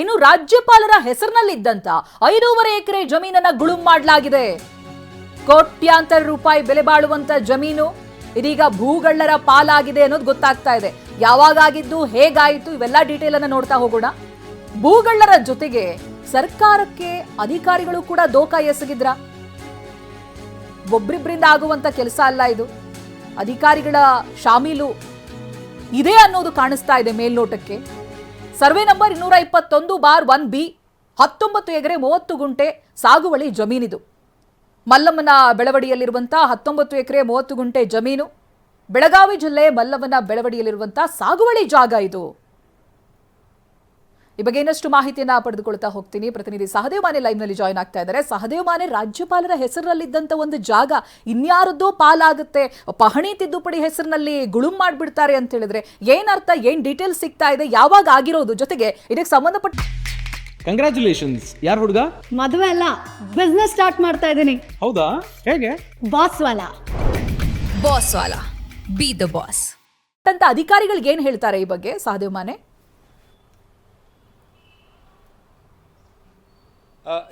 ಇನ್ನು ರಾಜ್ಯಪಾಲರ ಹೆಸರಿನಲ್ಲಿದ್ದಂತ ಐದೂವರೆ ಎಕರೆ ಜಮೀನನ್ನ ಗುಳುಂ ಮಾಡಲಾಗಿದೆ. ಕೋಟ್ಯಾಂತರ ರೂಪಾಯಿ ಬೆಲೆ ಬಾಳುವಂತ ಜಮೀನು ಇದೀಗ ಭೂಗಳ್ಳರ ಪಾಲಾಗಿದೆ ಅನ್ನೋದು ಗೊತ್ತಾಗ್ತಾ ಇದೆ. ಯಾವಾಗ ಆಗಿದ್ದು ಹೇಗಾಯಿತು ಇವೆಲ್ಲ ಡೀಟೇಲ್ ಅನ್ನ ನೋಡ್ತಾ ಹೋಗೋಣ. ಭೂಗಳ್ಳರ ಜೊತೆಗೆ ಸರ್ಕಾರಕ್ಕೆ ಅಧಿಕಾರಿಗಳು ಕೂಡ ದೋಖ ಎಸಗಿದ್ರ? ಒಬ್ರಿಬ್ರಿಂದ ಆಗುವಂತ ಕೆಲಸ ಅಲ್ಲ ಇದು. ಅಧಿಕಾರಿಗಳ ಶಾಮೀಲು ಇದೆ ಅನ್ನೋದು ಕಾಣಿಸ್ತಾ ಇದೆ ಮೇಲ್ನೋಟಕ್ಕೆ. ಸರ್ವೆ ನಂಬರ್ ಇನ್ನೂರ ಇಪ್ಪತ್ತೊಂದು ಬಾರ್ ಒನ್ ಬಿ, ಹತ್ತೊಂಬತ್ತು ಎಕರೆ ಮೂವತ್ತು ಗುಂಟೆ ಸಾಗುವಳಿ ಜಮೀನಿದು. ಮಲ್ಲಮ್ಮನ ಬೆಳವಡಿಯಲ್ಲಿರುವಂತಹ ಹತ್ತೊಂಬತ್ತು ಎಕರೆ ಮೂವತ್ತು ಗುಂಟೆ ಜಮೀನು, ಬೆಳಗಾವಿ ಜಿಲ್ಲೆ ಮಲ್ಲಮ್ಮನ ಬೆಳವಡಿಯಲ್ಲಿರುವಂತಹ ಸಾಗುವಳಿ ಜಾಗ ಇದು. ಈ ಬಗ್ಗೆ ಇನ್ನಷ್ಟು ಮಾಹಿತಿಯನ್ನ ಪಡೆದುಕೊಳ್ತಾ ಹೋಗ್ತೀನಿ. ಪ್ರತಿನಿಧಿ ಸಹದೇವ್ ಮಾನೆ ಲೈವ್ನಲ್ಲಿ ಜಾಯ್ನ್ ಆಗ್ತಾ ಇದ್ದಾರೆ. ಸಹದೇವ್ ಮಾನೆ ರಾಜ್ಯಪಾಲರ ಹೆಸರಲ್ಲಿದ್ದಂತ ಒಂದು ಜಾಗ ಇನ್ಯಾರದ್ದೋ ಪಾಲಾಗುತ್ತೆ. ಪಹಣಿ ತಿದ್ದುಪಡಿ ಹೆಸರಿನಲ್ಲಿ ಗುಳುಂ ಮಾಡ್ಬಿಡ್ತಾರೆ ಅಂತ ಹೇಳಿದ್ರೆ ಏನರ್ಥ ಏನ್ ಡೀಟೇಲ್ಸ್ ಸಿಗ್ತಾ ಇದೆ ಯಾವಾಗ ಆಗಿರೋದು? ಜೊತೆಗೆ ಇದಕ್ಕೆ ಸಂಬಂಧಪಟ್ಟ ಕಂಗ್ರಾಚುಲೇಷನ್ಸ್ ಯಾರು ಹುಡುಗ? ಮದುವೆ ಅಲ್ಲ ಬಿಸ್ನೆಸ್ ಸ್ಟಾರ್ಟ್ ಮಾಡ್ತಾ ಇದ್ದೀನಿ. ಹೌದಾ? ಹೇಗೆ? ಬಾಸ್ ವಾಲ. ಬಾಸ್ ವಾಲ. ಬಿ ದ ಬಾಸ್ ಅಂತ ಅಧಿಕಾರಿಗಳಿಗೆ ಏನ್ ಹೇಳ್ತಾರೆ ಈ ಬಗ್ಗೆ ಸಹದೇವ್ ಮಾನೆ?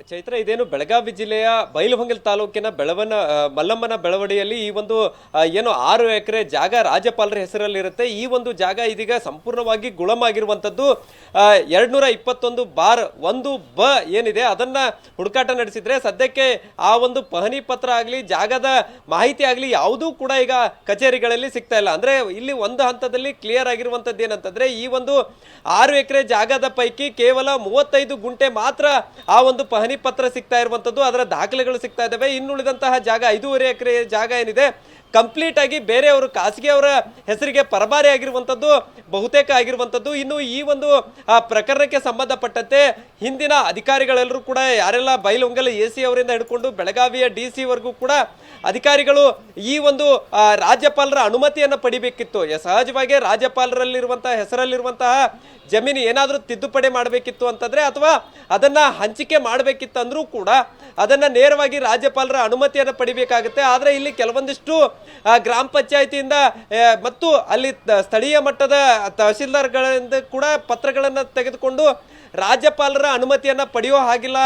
ಚೈತ್ರ, ಇದೇನು ಬೆಳಗಾವಿ ಜಿಲ್ಲೆಯ ಬೈಲಹೊಂಗಲ್ ತಾಲೂಕಿನ ಬೆಳವನ ಮಲ್ಲಮ್ಮನ ಬೆಳವಡಿಯಲ್ಲಿ ಈ ಒಂದು ಏನು ಆರು ಎಕರೆ ಜಾಗ ರಾಜ್ಯಪಾಲರ ಹೆಸರಲ್ಲಿರುತ್ತೆ. ಈ ಒಂದು ಜಾಗ ಇದೀಗ ಸಂಪೂರ್ಣವಾಗಿ ಗುಳಮಾಗಿರುವಂಥದ್ದು. ಎರಡ್ನೂರ ಇಪ್ಪತ್ತೊಂದು ಬಾರ್ ಒಂದು ಬ ಏನಿದೆ, ಅದನ್ನು ಹುಡುಕಾಟ ನಡೆಸಿದರೆ ಸದ್ಯಕ್ಕೆ ಆ ಒಂದು ಪಹಣಿ ಪತ್ರ ಆಗಲಿ, ಜಾಗದ ಮಾಹಿತಿ ಆಗಲಿ ಯಾವುದೂ ಕೂಡ ಈಗ ಕಚೇರಿಗಳಲ್ಲಿ ಸಿಗ್ತಾ ಇಲ್ಲ. ಅಂದರೆ ಇಲ್ಲಿ ಒಂದು ಹಂತದಲ್ಲಿ ಕ್ಲಿಯರ್ ಆಗಿರುವಂಥದ್ದು ಏನಂತಂದರೆ, ಈ ಒಂದು ಆರು ಎಕರೆ ಜಾಗದ ಪೈಕಿ ಕೇವಲ ಮೂವತ್ತೈದು ಗುಂಟೆ ಮಾತ್ರ ಆ ಒಂದು ಪಹಣಿ ಪತ್ರ ಸಿಗ್ತಾ ಇರುವಂಥದ್ದು ಅದರ ದಾಖಲೆಗಳು ಸಿಗ್ತಾ ಇದ್ದಾವೆ. ಇನ್ನುಳಿದಂತಹ ಜಾಗ ಐದೂವರೆ ಎಕರೆ ಜಾಗ ಏನಿದೆ ಕಂಪ್ಲೀಟ್ ಆಗಿ ಬೇರೆಯವರು ಖಾಸಗಿಯವರ ಹೆಸರಿಗೆ ಪರಭಾರಿ ಆಗಿರುವಂಥದ್ದು ಬಹುತೇಕ ಆಗಿರುವಂಥದ್ದು ಇನ್ನು ಈ ಒಂದು ಪ್ರಕರಣಕ್ಕೆ ಸಂಬಂಧಪಟ್ಟಂತೆ ಹಿಂದಿನ ಅಧಿಕಾರಿಗಳೆಲ್ಲರೂ ಕೂಡ, ಯಾರೆಲ್ಲ ಬೈಲೊಂಗಲ ಎ ಸಿ ಅವರಿಂದ ಹಿಡ್ಕೊಂಡು ಬೆಳಗಾವಿಯ ಡಿ ಸಿ ವರೆಗೂ ಕೂಡ ಅಧಿಕಾರಿಗಳು ಈ ಒಂದು ರಾಜ್ಯಪಾಲರ ಅನುಮತಿಯನ್ನು ಪಡಿಬೇಕಿತ್ತು. ಸಹಜವಾಗಿ ರಾಜ್ಯಪಾಲರಲ್ಲಿರುವಂತಹ, ಹೆಸರಲ್ಲಿರುವಂತಹ ಜಮೀನು ಏನಾದರೂ ತಿದ್ದುಪಡಿ ಮಾಡಬೇಕಿತ್ತು ಅಂತಂದ್ರೆ, ಅಥವಾ ಅದನ್ನ ಹಂಚಿಕೆ ಮಾಡಬೇಕಿತ್ತು ಅಂದ್ರೂ ಕೂಡ ಅದನ್ನ ನೇರವಾಗಿ ರಾಜ್ಯಪಾಲರ ಅನುಮತಿಯನ್ನು ಪಡಿಬೇಕಾಗುತ್ತೆ. ಆದರೆ ಇಲ್ಲಿ ಕೆಲವೊಂದಿಷ್ಟು ಗ್ರಾಮ ಪಂಚಾಯತಿಯಿಂದ ಮತ್ತು ಅಲ್ಲಿ ಸ್ಥಳೀಯ ಮಟ್ಟದ ತಹಸೀಲ್ದಾರ್ಗಳಿಂದ ಕೂಡ ಪತ್ರಗಳನ್ನು ತೆಗೆದುಕೊಂಡು ರಾಜ್ಯಪಾಲರ ಅನುಮತಿಯನ್ನ ಪಡೆಯೋ ಹಾಗಿಲ್ಲ.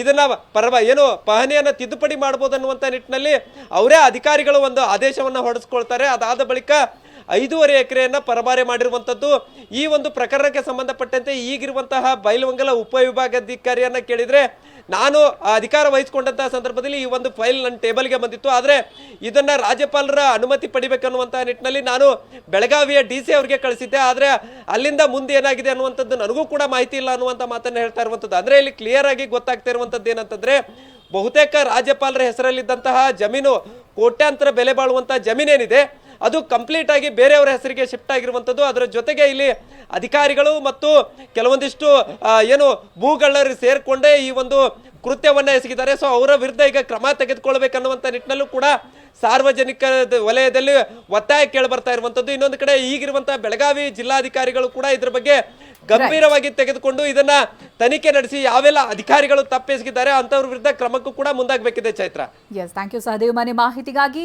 ಇದನ್ನ ಪರವ, ಏನು ಪಹಣಿಯನ್ನು ತಿದ್ದುಪಡಿ ಮಾಡ್ಬೋದು ಅನ್ನುವಂಥ ನಿಟ್ಟಿನಲ್ಲಿ ಅವರೇ ಅಧಿಕಾರಿಗಳು ಒಂದು ಆದೇಶವನ್ನು ಹೊರಡಿಸ್ಕೊಳ್ತಾರೆ. ಅದಾದ ಬಳಿಕ ಐದೂವರೆ ಎಕರೆಯನ್ನ ಪರಭಾರೆ ಮಾಡಿರುವಂಥದ್ದು ಈ ಒಂದು ಪ್ರಕರಣಕ್ಕೆ ಸಂಬಂಧಪಟ್ಟಂತೆ ಈಗಿರುವಂತಹ ಬೈಲವಂಗಲ ಉಪವಿಭಾಗಾಧಿಕಾರಿಯನ್ನ ಕೇಳಿದ್ರೆ, ನಾನು ಅಧಿಕಾರ ವಹಿಸಿಕೊಂಡಂತಹ ಸಂದರ್ಭದಲ್ಲಿ ಈ ಒಂದು ಫೈಲ್ ನನ್ನ ಟೇಬಲ್ಗೆ ಬಂದಿತ್ತು. ಆದರೆ ಇದನ್ನ ರಾಜ್ಯಪಾಲರ ಅನುಮತಿ ಪಡಿಬೇಕನ್ನುವಂತಹ ನಿಟ್ಟಿನಲ್ಲಿ ನಾನು ಬೆಳಗಾವಿಯ ಡಿ ಸಿ ಅವರಿಗೆ ಕಳಿಸಿದ್ದೆ. ಆದರೆ ಅಲ್ಲಿಂದ ಮುಂದೆ ಏನಾಗಿದೆ ಅನ್ನುವಂಥದ್ದು ನನಗೂ ಕೂಡ ಮಾಹಿತಿ ಇಲ್ಲ ಅನ್ನುವಂಥ ಮಾತನ್ನ ಹೇಳ್ತಾ ಇರುವಂಥದ್ದು. ಅಂದರೆ ಇಲ್ಲಿ ಕ್ಲಿಯರ್ ಆಗಿ ಗೊತ್ತಾಗ್ತಾ ಇರುವಂಥದ್ದು ಏನಂತಂದ್ರೆ, ಬಹುತೇಕ ರಾಜ್ಯಪಾಲರ ಹೆಸರಲ್ಲಿದ್ದಂತಹ ಜಮೀನು ಕೋಟ್ಯಾಂತರ ಬೆಲೆ ಬಾಳುವಂತಹ ಜಮೀನೇನಿದೆ. ಅದು ಕಂಪ್ಲೀಟ್ ಆಗಿ ಬೇರೆಯವರ ಹೆಸರಿಗೆ ಶಿಫ್ಟ್ ಆಗಿರುವಂಥದ್ದು. ಅದರ ಜೊತೆಗೆ ಇಲ್ಲಿ ಅಧಿಕಾರಿಗಳು ಮತ್ತು ಕೆಲವೊಂದಿಷ್ಟು ಏನು ಭೂಗಳ್ಳರು ಸೇರಿಕೊಂಡೇ ಈ ಒಂದು ಕೃತ್ಯವನ್ನು ಎಸಗಿದ್ದಾರೆ. ಸೊ ಅವರ ವಿರುದ್ಧ ಈಗ ಕ್ರಮ ತೆಗೆದುಕೊಳ್ಬೇಕನ್ನುವಂಥ ನಿಟ್ಟಿನಲ್ಲೂ ಕೂಡ ಸಾರ್ವಜನಿಕ ವಲಯದಲ್ಲಿ ಒತ್ತಾಯ ಕೇಳಿ ಬರ್ತಾ ಇರುವಂಥದ್ದು. ಇನ್ನೊಂದು ಕಡೆ ಈಗಿರುವಂತಹ ಬೆಳಗಾವಿ ಜಿಲ್ಲಾಧಿಕಾರಿಗಳು ಕೂಡ ಇದ್ರ ಬಗ್ಗೆ ಗಂಭೀರವಾಗಿ ತೆಗೆದುಕೊಂಡು ಇದನ್ನ ತನಿಖೆ ನಡೆಸಿ ಯಾವೆಲ್ಲ ಅಧಿಕಾರಿಗಳು ತಪ್ಪೆಸಗಿದ್ದಾರೆ ಅಂತವ್ರ ವಿರುದ್ಧ ಕ್ರಮಕ್ಕೂ ಕೂಡ ಮುಂದಾಗಬೇಕಿದೆ Chaitra. Yes thank you Sahadev Mane. ಮಾಹಿತಿಗಾಗಿ